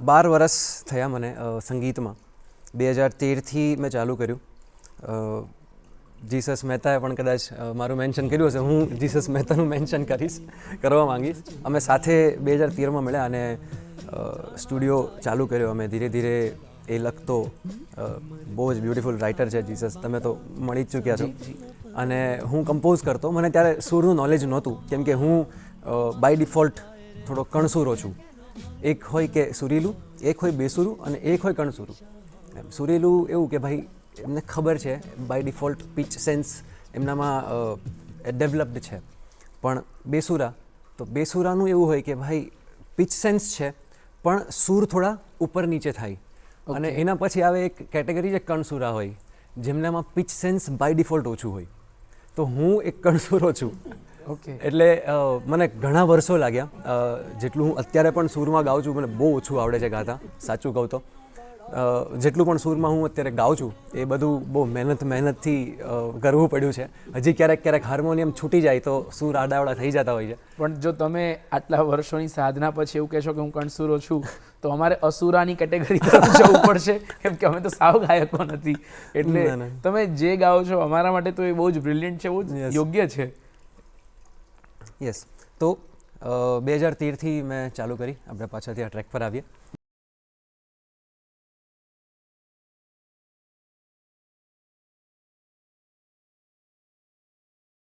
બાર વર્ષ થયા મને સંગીતમાં. બે હજાર તેરથી મેં ચાલુ કર્યું. જીસસ મહેતાએ પણ કદાચ મારું મેન્શન કર્યું હશે. હું જીસસ મહેતાનું મેન્શન કરીશ કરવા માંગીશ. અમે સાથે બે હજાર તેરમાં મળ્યા અને સ્ટુડિયો ચાલુ કર્યો. અમે ધીરે ધીરે એ લખતો બહુ જ બ્યુટિફુલ રાઇટર છે જીસસ. તમે તો મળી જ ચૂક્યા છો. અને હું કમ્પોઝ કરતો. મને ત્યારે સૂરનું નોલેજ નહોતું. કેમ કે હું બાય ડિફોલ્ટ થોડો કણસૂરો છું. એક હોય કે સુરીલું એક હોય બેસુરું અને એક હોય કણસુરું. એમ સુરીલું એવું કે ભાઈ એમને ખબર છે બાય ડિફોલ્ટ પિચ સેન્સ એમનામાં ડેવલપ્ડ છે. પણ બેસુરા તો બેસુરાનું એવું હોય કે ભાઈ પિચ સેન્સ છે પણ સૂર થોડા ઉપર નીચે થાય. અને એના પછી આવે એક કેટેગરી છે કણસુરા હોય જેમનામાં પિચ સેન્સ બાય ડિફોલ્ટ ઓછું હોય. તો હું એક કણસુરો છું. એટલે મને ઘણા વર્ષો લાગ્યા. જેટલું હું અત્યારે પણ સૂરમાં ગાઉં છું મને બહુ ઓછું આવડે છે ગાતા. સાચું કહું તો. જેટલું પણ સૂરમાં હું અત્યારે ગાઉં છું એ બધું બહુ મહેનત મહેનતથી કરવું પડ્યું છે. હજી ક્યારેક ક્યારેક હાર્મોનિયમ છૂટી જાય તો સૂર આડાવડા થઈ જતા હોય છે. પણ જો તમે આટલા વર્ષોની સાધના પછી એવું કહેશો કે હું કણસૂરો છું તો અમારે અસુરાની કેટેગરી તરફ જવું પડશે. કેમ કે અમે તો સાવ ગાયકો નથી. એટલે. તમે જે ગાઓ છો અમારા માટે તો એ બહુ જ બ્રિલિયન્ટ છે બહુ જ યોગ્ય છે. યસ તો બે હજાર તેરથી મેં ચાલુ કરી. આપણે પાછળથી આ ટ્રેક પર આવીએ.